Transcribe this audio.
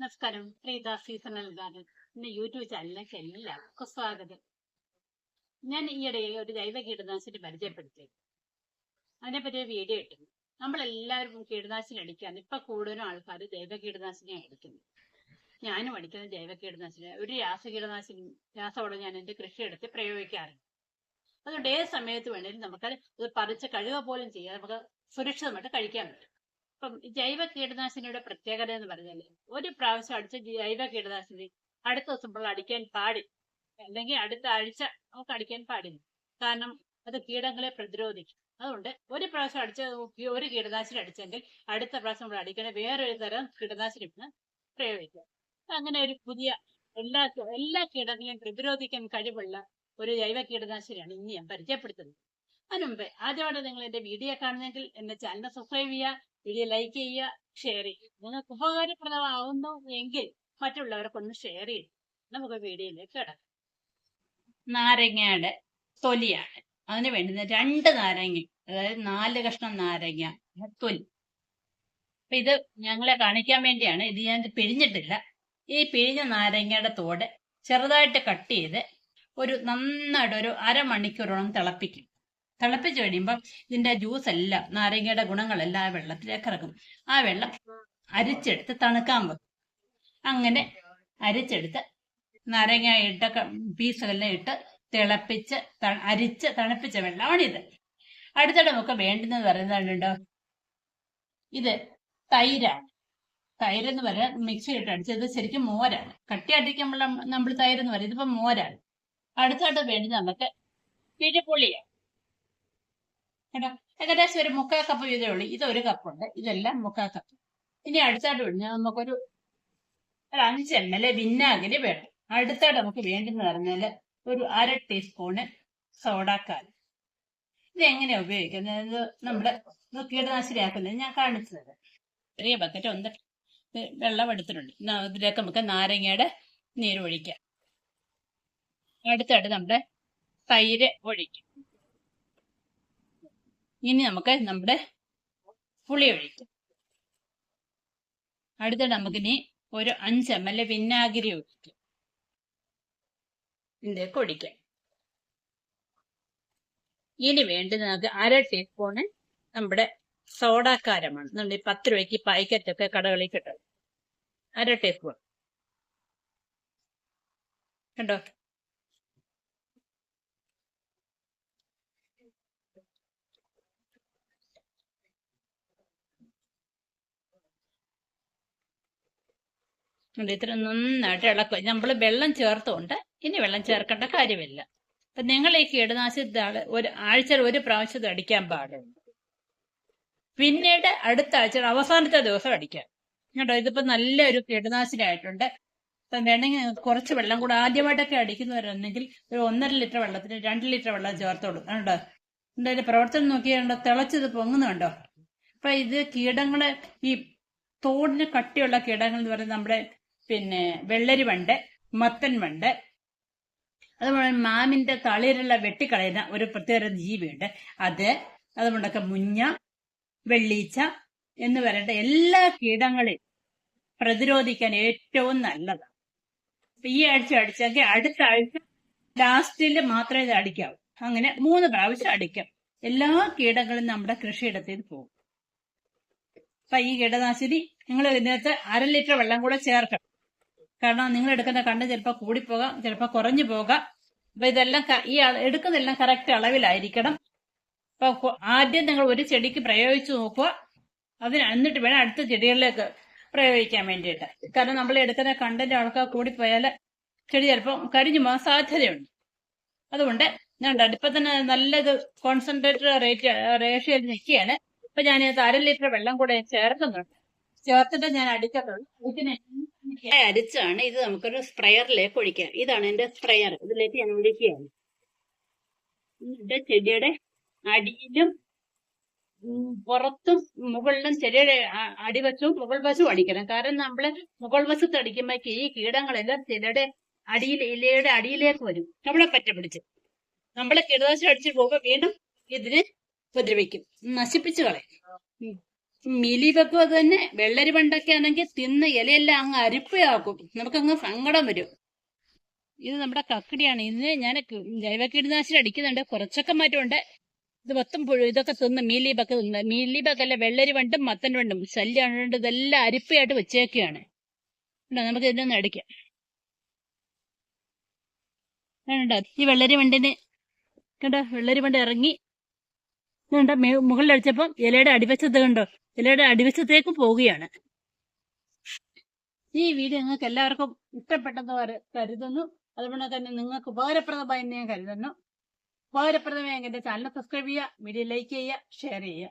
നമസ്കാരം. Preetha seasonal garden എന്റെ YouTube ചാനലിലേക്ക് എല്ലാവർക്കും സ്വാഗതം. ഞാൻ ഈയിടെ ഒരു ജൈവ കീടനാശിനി പരിചയപ്പെടുത്തി അതിനെപ്പറ്റി ഒരു വീഡിയോ ഇട്ടു നമ്മളെല്ലാവരും കീടനാശിനി അടിക്കാന്ന് ഇപ്പൊ കൂടുതലും ആൾക്കാർ ജൈവ കീടനാശിനിയാണ് അടിക്കുന്നത്. ഞാനും അടിക്കുന്നത് ജൈവ കീടനാശിനി ഒരു രാസ കീടനാശിനി രാസവളം ഞാൻ എന്റെ കൃഷി എടുത്ത് പ്രയോഗിക്കാറുണ്ട്. അതുകൊണ്ട് ഏത് സമയത്ത് വേണേലും നമുക്കത് പറിച്ച് കഴിവ പോലും ചെയ്യാം. നമുക്ക് സുരക്ഷിതമായിട്ട് കഴിക്കാൻ പറ്റും. ഇപ്പം ജൈവ കീടനാശിനിയുടെ പ്രത്യേകത എന്ന് പറഞ്ഞാൽ ഒരു പ്രാവശ്യം അടിച്ച ജൈവ കീടനാശിനി അടുത്ത ദിവസം നമ്മൾ അടിക്കാൻ പാടില്ല അല്ലെങ്കിൽ അടുത്ത ആഴ്ച നമുക്ക് അടിക്കാൻ പാടില്ല. കാരണം അത് കീടങ്ങളെ പ്രതിരോധിക്കും. അതുകൊണ്ട് ഒരു പ്രാവശ്യം അടിച്ച ഒരു കീടനാശിനി അടിച്ചെങ്കിൽ അടുത്ത പ്രാവശ്യം നമ്മൾ അടിക്കണ വേറൊരു തരം കീടനാശിനി പിന്നെ പ്രയോഗിക്കാം അങ്ങനെ ഒരു പുതിയ എല്ലാ എല്ലാ കീടങ്ങളെയും പ്രതിരോധിക്കാൻ കഴിവുള്ള ഒരു ജൈവ കീടനാശിനിയാണ് ഇനി ഞാൻ പരിചയപ്പെടുത്തുന്നത്. അതിനുമുമ്പ് ആദ്യമായിട്ട് നിങ്ങൾ എന്റെ വീഡിയോ കാണുന്നെങ്കിൽ എന്റെ ചാനൽ സബ്സ്ക്രൈബ് ചെയ്യുക. വീഡിയോ ലൈക്ക് ചെയ്യുക ഷെയർ ചെയ്യുക. നിങ്ങൾക്ക് ഉപകാരപ്രദമാവുന്നു എങ്കിൽ മറ്റുള്ളവർക്കൊന്ന് ഷെയർ ചെയ്യും. നമുക്ക് വീഡിയോയിലേക്ക് കിടക്കാം. നാരങ്ങയുടെ തൊലിയാണ്. അതിന് വേണ്ടുന്ന രണ്ട് നാരങ്ങ അതായത് നാല് കഷ്ണം നാരങ്ങ തൊലി. അപ്പൊ ഇത് ഞങ്ങളെ കാണിക്കാൻ വേണ്ടിയാണ്. ഇത് ഞാൻ പിഴിഞ്ഞിട്ടില്ല. ഈ പിഴിഞ്ഞ നാരങ്ങയുടെ തോട് ചെറുതായിട്ട് കട്ട് ചെയ്ത് ഒരു നന്നായിട്ട് ഒരു അരമണിക്കൂറോളം തിളപ്പിക്കും. തിളപ്പിച്ച് കഴിയുമ്പോൾ ഇതിന്റെ ജ്യൂസ് എല്ലാം നാരങ്ങയുടെ ഗുണങ്ങളെല്ലാം ആ വെള്ളത്തിലേക്ക് ഇറക്കും. ആ വെള്ളം അരിച്ചെടുത്ത് തണുക്കാൻ വെക്കും. അങ്ങനെ അരിച്ചെടുത്ത് നാരങ്ങ ഇട്ട പീസുകളെല്ലാം ഇട്ട് തിളപ്പിച്ച് അരിച്ച് തണുപ്പിച്ച വെള്ളമാണിത്. അടുത്തിടെ നമുക്ക് വേണ്ടുന്നത് പറയുന്നുണ്ടോ ഇത് തൈരാണ്. തൈര് എന്ന് പറയാൻ മിക്സി ഇട്ട് അടിച്ചത് ശരിക്കും മോരാണ്. കട്ടി അടിക്കുമ്പോൾ നമ്മൾ തൈര് എന്ന് പറയും. ഇതിപ്പോ മോരാണ്. അടുത്തായിട്ട് വേണ്ടത് നമുക്ക് പിഴിപുളിയാണ് കേട്ടോ ഏകദേശം ഒരു മുക്കാൽ കപ്പ് വീതമേ ഉള്ളൂ. ഇതൊരു കപ്പുണ്ട് ഇതെല്ലാം മുക്കാൽ കപ്പ് ഇനി അടുത്തായിട്ട് വേണം നമുക്കൊരു ഒരു അഞ്ച് എം എൽ വിന്നാഗിരി വേണം. അടുത്തായിട്ട് നമുക്ക് വേണ്ടെന്ന് പറഞ്ഞാൽ ഒരു അര ടീസ്പൂണ് സോഡാക്കാൽ ഇത് എങ്ങനെയാ ഉപയോഗിക്കുന്നത്? നമ്മൾ കീടനാശിനിയാക്കുന്നത് ഞാൻ കാണിച്ചു തരാം. ചെറിയ ബക്കറ്റ് ഒന്ന് വെള്ളം എടുത്തിട്ടുണ്ട്. ഇതിലേക്ക് നമുക്ക് നാരങ്ങയുടെ നീര് ഒഴിക്കാം. അടുത്തായിട്ട് നമ്മുടെ തൈര് ഒഴിക്കും. ഇനി നമുക്ക് നമ്മുടെ പുളി ഒഴിക്കാം. അടുത്ത നമുക്കിനി ഒരു അഞ്ച് എം എൽ വിനാഗിരി ഒഴിക്കാം. ഇതിലേക്ക് ഒഴിക്കാം. ഇനി വേണ്ടത് നമുക്ക് അര ടീസ്പൂണ് നമ്മുടെ സോഡാക്കാരമാണ് നമ്മുടെ പത്ത് രൂപയ്ക്ക് പാക്കറ്റൊക്കെ കടകളിൽ കിട്ടും. അര ടീസ്പൂൺ കണ്ടോ? ഉണ്ട് ഇത്ര നന്നായിട്ട് ഇളക്കുക നമ്മൾ വെള്ളം ചേർത്തുകൊണ്ട് ഇനി വെള്ളം ചേർക്കേണ്ട കാര്യമില്ല. അപ്പൊ നിങ്ങൾ ഈ കീടനാശിനി ഒരു ആഴ്ച ഒരു പ്രാവശ്യം അടിക്കാൻ പാടുള്ളൂ. പിന്നീട് അടുത്ത ആഴ്ച അവസാനത്തെ ദിവസം അടിക്കാം. കേട്ടോ ഇതിപ്പോ നല്ലൊരു കീടനാശിനി ആയിട്ടുണ്ട്. ഇപ്പം വേണമെങ്കിൽ കുറച്ച് വെള്ളം കൂടെ ആദ്യമായിട്ടൊക്കെ അടിക്കുന്നവരുണ്ടെങ്കിൽ ഒരു ഒന്നര ലിറ്റർ വെള്ളത്തിന് രണ്ട് ലിറ്റർ വെള്ളം ചേർത്തോളൂ. കണ്ടോ? എന്തായാലും പ്രവർത്തനം നോക്കിയാണ്ടോ തിളച്ചത് പൊങ്ങുന്നുണ്ടോ അപ്പൊ ഇത് കീടങ്ങളെ ഈ തോടിന് കട്ടിയുള്ള കീടങ്ങൾ എന്ന് പറയുന്നത് നമ്മുടെ പിന്നെ വെള്ളരി വണ്ട് മത്തൻ വണ്ട് അതുപോലെ മാമിന്റെ തളിരുള്ള വെട്ടിക്കളയുന്ന ഒരു പ്രത്യേക ജീവിയുണ്ട്. അത് അതുകൊണ്ടൊക്കെ മുഞ്ഞ വെള്ളീച്ച എന്ന് പറയേണ്ട എല്ലാ കീടങ്ങളെയും പ്രതിരോധിക്കാൻ ഏറ്റവും നല്ലതാണ്. ഈ ആഴ്ച അടിച്ചെങ്കിൽ അടുത്ത ആഴ്ച ലാസ്റ്റിൽ മാത്രമേ അടിക്കാവൂ. അങ്ങനെ മൂന്ന് പ്രാവശ്യം അടിക്കാം. എല്ലാ കീടങ്ങളും നമ്മുടെ കൃഷിയിടത്തിൽ പോകും. അപ്പൊ ഈ കീടനാശിനി നിങ്ങൾ ഇതിനകത്ത് അര ലിറ്റർ വെള്ളം കൂടെ ചേർക്കണം. കാരണം നിങ്ങൾ എടുക്കുന്ന കണ്ണ് ചിലപ്പോൾ കൂടിപ്പോകാം ചിലപ്പോൾ കുറഞ്ഞു പോകാം. അപ്പൊ ഇതെല്ലാം ഈ എടുക്കുന്നതെല്ലാം കറക്റ്റ് അളവിലായിരിക്കണം. അപ്പൊ ആദ്യം നിങ്ങൾ ഒരു ചെടിക്ക് പ്രയോഗിച്ചു നോക്കുക. അതിന് എന്നിട്ട് വേണം അടുത്ത ചെടികളിലേക്ക് പ്രയോഗിക്കാൻ വേണ്ടിയിട്ട്. കാരണം നമ്മൾ എടുക്കുന്ന കണ്ടന്റ് ആൾക്കാർ കൂടിപ്പോയാൽ ചെടി ചിലപ്പോൾ കരിഞ്ഞു പോകാൻ സാധ്യതയുണ്ട്. അതുകൊണ്ട് ഞാൻ ഇപ്പൊ തന്നെ നല്ലത് കോൺസെൻട്രേറ്റഡ് റേറ്റ് റേഷ്യയിൽ നിൽക്കുകയാണ്. ഇപ്പൊ ഞാൻ അര ലിറ്റർ വെള്ളം കൂടെ ചേർക്കുന്നുണ്ട്. ചേർത്തിട്ട് ഞാൻ അടിക്കത്തുള്ളൂ ഇതിനെ അരിച്ചാണ് ഇത് നമുക്കൊരു സ്പ്രെയറിലേക്ക് ഒഴിക്കാം. ഇതാണ് എന്റെ സ്പ്രെയർ. ഇതിലേക്ക് ഞാൻ ഒഴിക്കുകയാണ്. എന്നിട്ട് ചെടിയുടെ അടിയിലും പുറത്തും മുകളിലും ചെടിയുടെ അടിവശവും മുകൾ വശവും അടിക്കണം. കാരണം നമ്മൾ മുകൾ വശത്ത് അടിക്കുമ്പോഴേക്ക് ഈ കീടങ്ങളെല്ലാം ചെടിയുടെ അടിയിൽ ഇലയുടെ അടിയിലേക്ക് വരും. നമ്മളെ പറ്റ പിടിച്ച് നമ്മളെ കീടനാശിനി അടിച്ചു പോകുമ്പോൾ വീണ്ടും ഇതിന് ഉപദ്രവിക്കും. നശിപ്പിച്ചു കളയും. ഉം. മിലിവെക്കും അത് തന്നെ വെള്ളരി പണ്ടൊക്കെ ആണെങ്കിൽ തിന്ന് ഇലയെല്ലാം അങ്ങ് അരിപ്പയാക്കും. നമുക്കങ്ങ് സങ്കടം വരും. ഇത് നമ്മുടെ കക്കടിയാണ്. ഇന്ന് ഞാൻ ജൈവ കീടനാശിനി അടിക്കുന്നുണ്ട്. കുറച്ചൊക്കെ മാറ്റമുണ്ട് ഇത് മൊത്തം പുഴു ഇതൊക്കെ തിന്ന് മീലിബക്ക് തിന്ന്. മീലിബക്കല്ല വെള്ളരി വണ്ടും മത്തൻ വണ്ടും ശല്യം ഉണ്ട് ഇതെല്ലാം അരിപ്പയായിട്ട് വെച്ചേക്കുകയാണ് നമുക്ക് ഇതിനൊന്ന് അടിക്കാം. വേണ്ട ഈ വെള്ളരി വണ്ടിന് കണ്ടോ? വെള്ളരി വണ്ട് ഇറങ്ങി. കണ്ടോ? മുകളിൽ അടിച്ചപ്പം ഇലയുടെ അടിവശത്ത് കണ്ടോ? ഇലയുടെ അടിവശത്തേക്ക് പോവുകയാണ്. ഈ വീഡിയോ നിങ്ങൾക്ക് എല്ലാവർക്കും ഇഷ്ടപ്പെട്ടെന്ന് കരുതുന്നു. അതുപോലെ തന്നെ നിങ്ങൾക്ക് ഉപകാരപ്രദമായി ഞാൻ കരുതുന്നു. ഉപകാരപ്രദമായി എന്റെ ചാനൽ സബ്സ്ക്രൈബ് ചെയ്യുക വീഡിയോ ലൈക്ക് ചെയ്യുക ഷെയർ ചെയ്യുക.